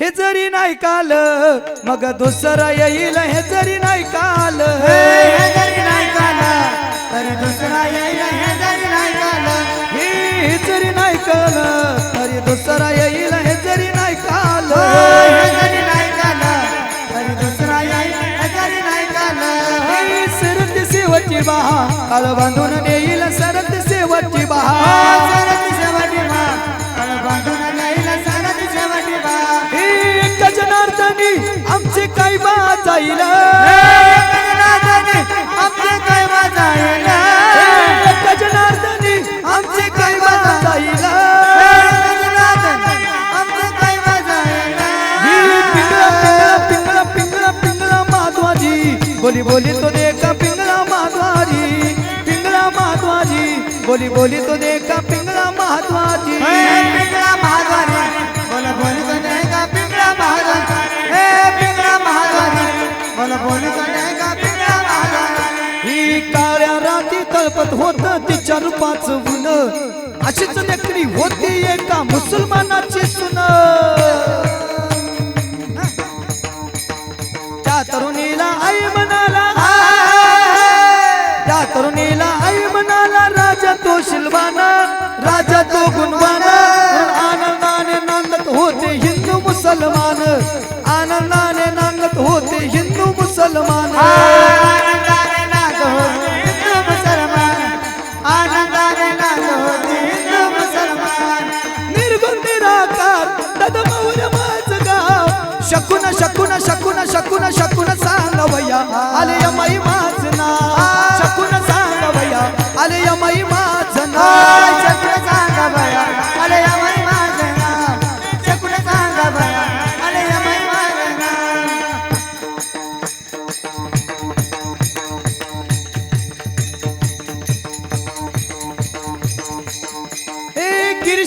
हे जरी नाही काल मग दुसरं येईल हे जरी नाही काल. हे जरी नाही काला तरी दुसरा येईल हे जरी नाही काला. हे जरी नाही काल तरी दुसरा येईल हे जरी नाही काल. हे जरी नाही काला तरी दुसरा येईल हे जरी नाही काला. हे सरत सेवची बहा काळ बांधून नेईल सरत सेवची बहा. जाईल आमचे काय वाजाईल एका जनार्दनी आमचे काय बा जाईल आमचे काय वाजाईल पिंगळा पिंगळा पिंगळा पिंगळा पिंगळा माधवाजी. बोली बोली तो देखा पिंगळा माधवाजी. पिंगळा माधवाजी. बोली बोली तो देखा पिंगळा माधवाजी. पिंगळा महाद्वारी बोल बोली तो होत तिच्या रूपाच गुण अशीच लेकरी होती एका मुसलमानाची सुन. त्या तरुणीला आई म्हणाला त्या तरुणीला आई म्हणाला राजा तो शिलवाना राजा तो गुणवाना आनंदाने नांदत होते हिंदू मुसलमान.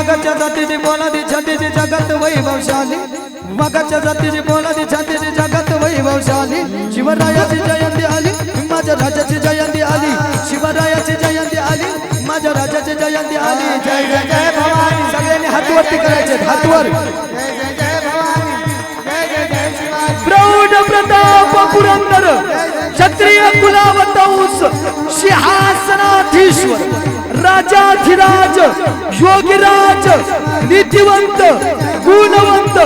ही जातीची बोलादी छातीची जगत वैभवशाली. वाघाच्या जातीची बोलादी छातीची जगत वैभवशाली. शिवरायाची जयंती आली माझ्या राजाची जयंती आली. शिवरायाची जयंती आली माझ्या राजाची जयंती आली. जय जय जय भवानी. सगळ्यांनी हातवरती करायचे हातवर प्रौढ प्रताप पुरंदर क्षत्रिय कुलावतंस सिंहासनाधीश्वर राजाधिराज योगीराज नीतिवंत गुणवंत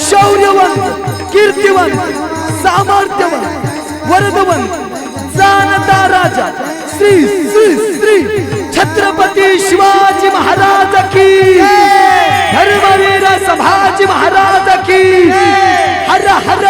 शौर्यवंत कीर्तिवंत सामर्थ्यवंत वरदवंत जाणता राजा श्री श्री श्री छत्रपती शिवाजी महाराज की. धर्मवीर संभाजी महाराज की. हर हर